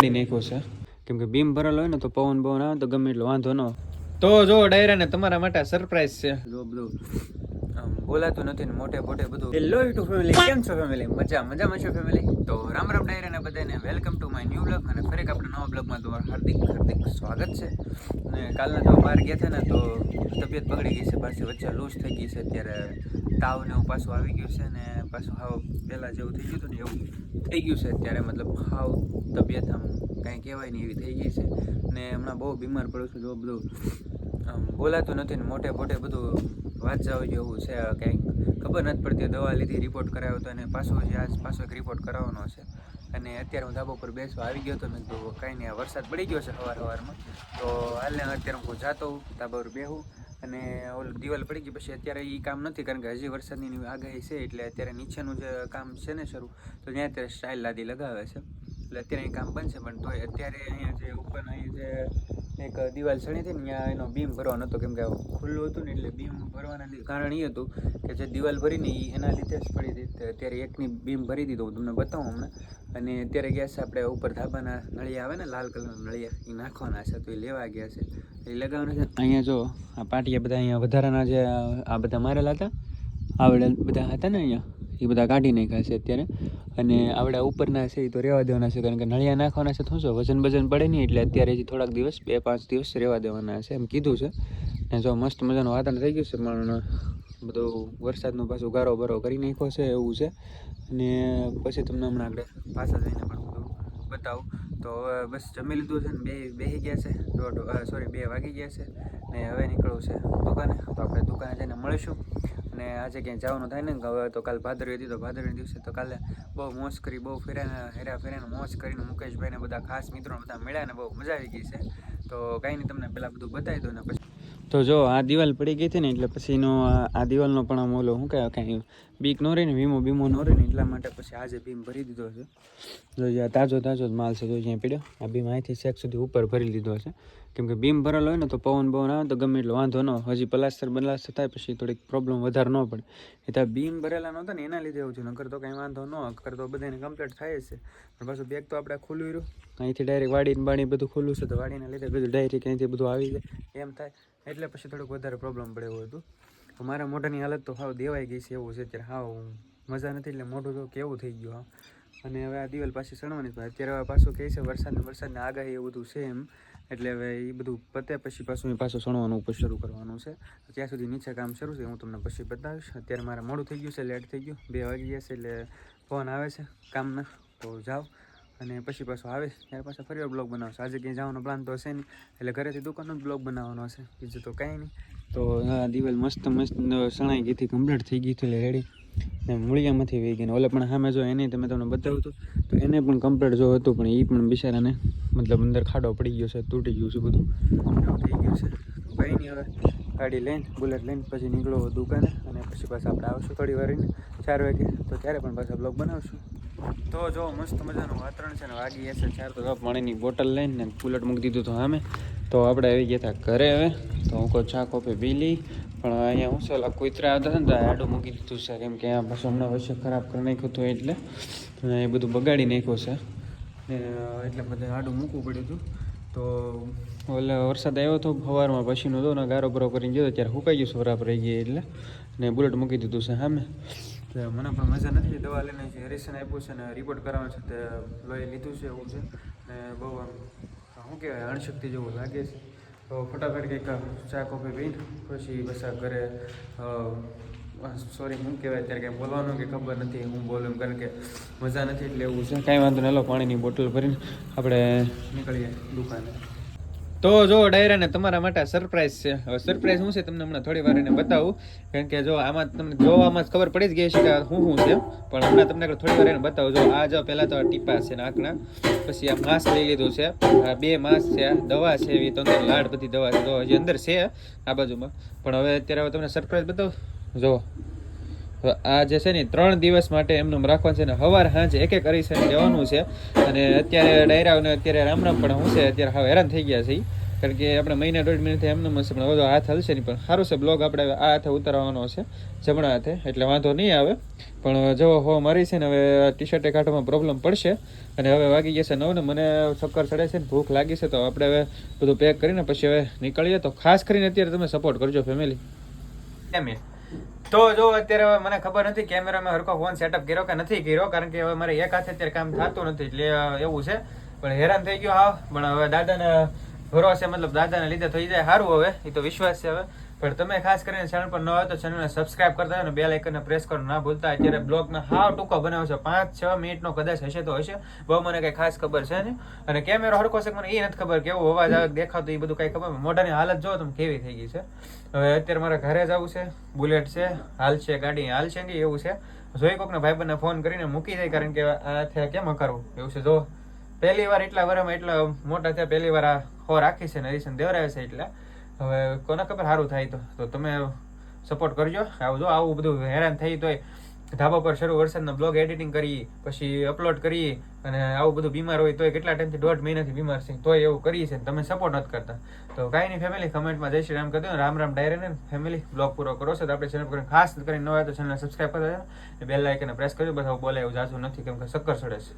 બગાડી નાખ્યો છે. કેમ કે બીમ ભરેલો હોય ને તો પવન પવન આવે તો ગમે એટલો વાંધો ન તો જો ડાયરા ને તમારા માટે સરપ્રાઈઝ છે. જો બધું આમ બોલાતું નથી ને મોટે મોટે બધું. હેલો યુટ્યુબ ફેમિલી કેમ છો ફેમિલી મજા મજામાં છો ફેમિલી તો રામ રામ ડાયરા ને બધાને welcome to my new blog અને ફરી આપણા આપણે નવા બ્લોગમાં તમારું હાર્દિક હાર્દિક સ્વાગત છે. અને કાલના તો બહાર ગયા હતા ને તો તબિયત બગડી ગઈ છે પાછી વચ્ચે લૂઝ થઈ ગઈ છે અત્યારે તાવ ને એવું પાછું આવી ગયું છે ને પાછું હાવ પહેલાં જેવું થઈ ગયું હતું ને એવું થઈ ગયું છે અત્યારે, મતલબ હાવ તબિયત આમ કાંઈ કહેવાય નહીં એવી થઈ ગઈ છે. ને હમણાં બહુ બીમાર પડું છું, જો બધું બોલાતું નથી ને મોટે મોટે બધું વાત જાવ જેવું છે, કંઈક ખબર નથી પડતી, દવા લીધી રિપોર્ટ કરાવ્યો હતો અને પાછો જે આજ પાછો એક રિપોર્ટ કરાવવાનો છે. અને અત્યારે હું ધાબા પર બેસવા આવી ગયો હતો મેં કીધું કાંઈ નહીં વરસાદ પડી ગયો છે સવાર સવારમાં તો હાલને અત્યારે હું જાતો ધાબા પર બેહું અને ઓલું દિવાલ પડી ગઈ પછી અત્યારે એ કામ નથી કારણ કે હજી વરસાદની આગાહી છે એટલે અત્યારે નીચેનું જે કામ છે ને શરૂ, તો ત્યાં અત્યારે સ્ટાઇલ લાદી લગાવે છે. એટલે અત્યારે અહીં કામ બનશે પણ તોય અત્યારે અહીંયા જે ઉપર અહીં જે એક દિવાલ ચણી હતી ને, ત્યાં એનો બીમ ભરવાનો હતો, કેમ કે ખુલ્લું હતું ને, એટલે બીમ ભરવાના કારણ એ હતું કે જે દિવાલ ભરીને એ એના લીધે જ પડી હતી. ત્યારે એકની બીમ ભરી દીધો, હું તમને બતાવું હમણાં. અને અત્યારે ગયા છે આપણે ઉપર ધાબાના નળિયા આવે ને, લાલ કલરના નળિયા એ નાખવાના છે, તો એ લેવા ગયા છે. એ લગાવવાના છે. અહીંયા જો, આ પાટિયા બધા અહીંયા વધારાના જે, આ બધા મારેલા હતા આવડે બધા હતા ને અહીંયા એ બધા કાઢી નાખ્યા છે અત્યારે. અને આવડા ઉપરના છે એ તો રહેવા દેવાના છે, કારણ કે નળિયા નાખવાના છે શું વજન બજન પડે નહીં, એટલે અત્યારે જે થોડાક દિવસ, બે પાંચ દિવસ રહેવા દેવાના છે, એમ કીધું છે. ને જો મસ્ત મજાનું વાતાવરણ થઈ ગયું છે, પણ બધું વરસાદનું પાછું ગારો બરો કરી નાખ્યો છે, એવું છે. અને પછી તમને હમણાં આપણે પાછા જઈને પણ બધું બતાવું. તો હવે બસ જમી લીધું છે ને બે બેસી ગયા છે, દોઢ સોરી બે વાગી ગયા છે. ને હવે નીકળવું છે દુકાને, તો આપણે દુકાને જઈને મળીશું. અને આજે ક્યાંય જવાનું થાય ને હવે તો કાલ ભાદરવી હતી તો ભાદરવી દિવસે તો કાલે બહુ મોજ કરી, બહુ ફેર્યા હેરા ફેર્યાને મોજ કરીને મુકેશભાઈને બધા ખાસ મિત્રો બધા મળ્યા ને બહુ મજા આવી ગઈ છે. તો કાંઈ નહીં, તમને પહેલાં બધું બતાવી દઉં ને પછી તો જો, આ દિવાલ પડી ગઈ હતી ને, એટલે પછીનો આ દિવાલનો પણ આમ ઓલો શું કહેવાય, કાંઈ બીક ન રહે ને, વીમો બીમો ન રહે ને, એટલા માટે પછી આજે ભીમ ભરી દીધો છે. જો તાજો તાજો જ માલ છે, જો અહીંયા પડ્યો, આ બીમ અહીંથી શેક સુધી ઉપર ભરી લીધો છે. કેમ કે બીમ ભરેલો હોય ને, તો પવન પવન આવે તો ગમે એટલો વાંધો ન. હજી પલાસ્તર બલાસ્તર થાય, પછી થોડીક પ્રોબ્લેમ વધારે ન પડે. એ તો બીમ ભરેલા નહોતા ને, એના લીધે એવું છે. નકર તો કાંઈ વાંધો ન કર તો બધાને કમ્પ્લીટ થાય છે. પણ પાછું બેગ તો આપણે ખુલ્લું રહ્યું. અહીંથી ડાયરેક્ટ વાડીને બાડી બધું ખુલ્લું છે, તો વાડીને લીધે બધું ડાયરેક્ટ અહીંથી બધું આવી જાય. એમ થાય. એટલે પછી થોડુંક વધારે પ્રોબ્લેમ પડે એવું હતું. મારા મોઢાની હાલત તો હાવ દેવાઈ ગઈ છે એવું છે, અત્યારે હાવ મજા નથી, એટલે મોઢું તો કેવું થઈ ગયું હા અને હવે આ દિવાલ પાછી સણવાની પણ અત્યારે હવે પાછું કહે છે, વરસાદને વરસાદને આગાહી એવું બધું છે એમ. એટલે હવે એ બધું પતે પછી પાછું પાછું સણવાનું ઉપર શરૂ કરવાનું છે. ત્યાં સુધી નીચે કામ શરૂ છે, હું તમને પછી બતાવીશ. અત્યારે મારે મોડું થઈ ગયું છે લેટ થઈ ગયું. બે વાગી ગયા છે, એટલે ફોન આવે છે કામના. તો જાઓ. અને પછી પાછો આવે, ત્યારે પાછા ફરી વાર બ્લોગ બનાવશે. આજે ક્યાંય જવાનો પ્લાન તો હશે નહીં, એટલે ઘરેથી દુકાનનો જ બ્લોગ બનાવવાનો હશે. બીજું તો કાંઈ નહીં. તો દિવાલ મસ્ત મસ્ત સણાઈ ગઈ હતી, કમ્પ્લીટ થઈ ગઈ હતી રેડી ને મૂળિયામાંથી વહી ગઈને. ઓલે પણ સામે જો એને તમે તમને બતાવ્યું હતું તો એને પણ કમ્પ્લીટ જો હતું, પણ એ પણ બિચારાને મતલબ અંદર ખાડો પડી ગયો છે, તૂટી ગયું છે બધું. થઈ ગયું છે. કંઈ નહીં હવે. ગાડી લઈને બુલેટ લઈને પછી નીકળો દુકાને, અને પછી પાછા આપણે આવશું થોડી વાર ચાર વાગે. તો ત્યારે પણ પાછા બ્લોગ બનાવશું. તો જો, મસ્ત મજાનું વાતાવરણ છે ને વાગી હશે ચાર તો પાણીની બોટલ લઈને ને મૂકી દીધું તો સામે તો આપણે આવી ગયા હતા ઘરે હવે. તો હું કોઈ ચા, કોફી પી લઈ. પણ અહીંયા હું છે કુતરા આવતા હતા ને તો આડું મૂકી દીધું છે. કેમ કે આ પાછું હમણાં વચ્ચે ખરાબ કરી નાખ્યું હતું એટલે. એ બધું બગાડી નાખ્યું છે. ને, એટલે બધે આડું મૂકવું પડ્યું હતું. તો ઓલે વરસાદ આવ્યો હતો સવારમાં પછીનો હતો ને ગારો બરો કરીને ગયો ત્યારે સુકાઈ ગયું સવરાપ રહી ગઈ એટલે. ને બુલેટ મૂકી દીધું છે સામે તો મને પણ મજા નથી દવા લઈને જે હરીસન આપ્યું છે ને રિપોર્ટ કરાવવાનો છે તે લોહી લીધું છે એવું છે. ને બહુ આમ, શું કહેવાય, અણશક્તિ જેવું લાગે છે. તો ફટાફટ કંઈક ચા, કોફી પીને પછી બસ આ ઘરે સોરી શું કહેવાય અત્યારે કંઈ બોલવાનું કે ખબર નથી, હું બોલું કારણ કે મજા નથી એટલે એવું છે. કાંઈ વાંધો નહીં લો પાણીની બોટલ ભરીને આપણે નીકળીએ દુકાને. તો જો, ડાયરાને તમારા માટે સરપ્રાઈઝ છે. સરપ્રાઈઝ હું છે તમને હમણાં થોડી વાર એને બતાવું. કારણ કે જો, આમાં તમને જોવામાં જ ખબર પડી જ ગઈ છે કે હું શું છે. પણ હમણાં તમને થોડી વાર એને બતાવું. જો, આ જો પહેલાં તો આ ટીપા છે નાકના પછી આ માસ લઈ લીધું છે. આ બે માસ છે દવા છે, એવી તો લાડ બધી દવા છે તો હજી અંદર છે આ બાજુમાં. પણ હવે અત્યારે હવે તમને સરપ્રાઈઝ બતાવું. જો આ જે છે ને, ત્રણ દિવસ માટે એમનું રાખવાનું છે ને સવાર સાંજ એક એક કરી છે જવાનું છે. અને અત્યારે ડાયરાઓને અત્યારે રામ રામ પણ હું છે, અત્યારે હવે હેરાન થઈ ગયા છે કારણ કે આપણે મહિના દોઢ મહિનાથી એમને હશે પણ વધુ હાથ હલશે નહીં, પણ સારું છે, બ્લોગ આપણે આ હાથે ઉતારવાનો છે, જમણા હાથે, એટલે વાંધો નહીં આવે. પણ જો હો મારી છે ને, હવે ટી શર્ટે કાઢવામાં પ્રોબ્લેમ પડશે. અને હવે વાગી છે નવ ને, મને ચક્કર ચડે છે ને, ભૂખ લાગી છે, તો આપણે હવે બધું પેક કરીને પછી હવે નીકળીએ. તો ખાસ કરીને અત્યારે તમે સપોર્ટ કરજો ફેમિલી એમ તો જો અત્યારે મને ખબર નથી કેમેરામાં હરકો ફોન સેટઅપ કર્યો કે નથી કર્યો, કારણ કે હવે મારે એક હાથે અત્યારે કામ થતું નથી, એટલે એવું છે. પણ હેરાન થઈ ગયો હા પણ હવે દાદાને ભરોસે, મતલબ દાદાને લીધે થઈ જાય સારું હવે એ તો વિશ્વાસ છે હવે. પણ તમે ખાસ કરીને ચેનલ પર ન હોય તો ચેનલને સબસ્ક્રાઇબ કરતા હોય ને બે લાઇકનને પ્રેસ કરો ના ભૂલતા. અત્યારે બ્લોગમાં હાવ ટૂંકો બનાવ્યો છે. પાંચ, છ મિનિટનો કદાચ હશે તો હશે. બહુ મને કંઈ ખાસ ખબર છે ને અને કેમેરો હરકો છે મને એ નથી ખબર કેવો અવાજ આવે, દેખાતો એ બધું કંઈ ખબર મોઢાની હાલત જો તમે કેવી થઈ ગઈ છે. હવે અત્યારે મારે ઘરે જવું છે. બુલેટ છે, હાલ છે, ગાડી હાલ છે કે એવું છે. જોઈ કોકને ભાઈબંધને ફોન કરીને મૂકી જાય કારણ કે આ થયા કેમ કરવું એવું છે, જો. પહેલી વાર એટલા વર્ષમાં એટલા મોટા થયા, પહેલી વાર આ હો રાખી છે ને હરીશન દેવરાવે છે એટલે. હવે કોને ખબર સારું થાય તો તમે સપોર્ટ કરજો. આવું જો આવું બધું હેરાન થઈ તોય ધાબા પર શરૂ વરસાદના બ્લોગ એડિટિંગ કરી, પછી અપલોડ કરી અને આવું બધું બીમાર હોય તોય કેટલા ટાઈમથી દોઢ મહિનાથી બીમાર છે, તોય એવું કરીએ છે તમે સપોર્ટ નથી કરતા. તો કાંઈ નહીં ફેમિલી કમેન્ટમાં જય શ્રી રામ કરી દો રામ રામ ડાયરે ફેમિલી બ્લોગ પૂરો કરો છો. તો આપણે ચેનલ પર ખાસ કરીને નવા તો ચેનલ સબસ્ક્રાઈબ કરતા બેલ લાઇકને પ્રેસ કરજો. બસ આવું બોલે એવું જાજુ નથી કેમ કે શક્કર ચડે છે.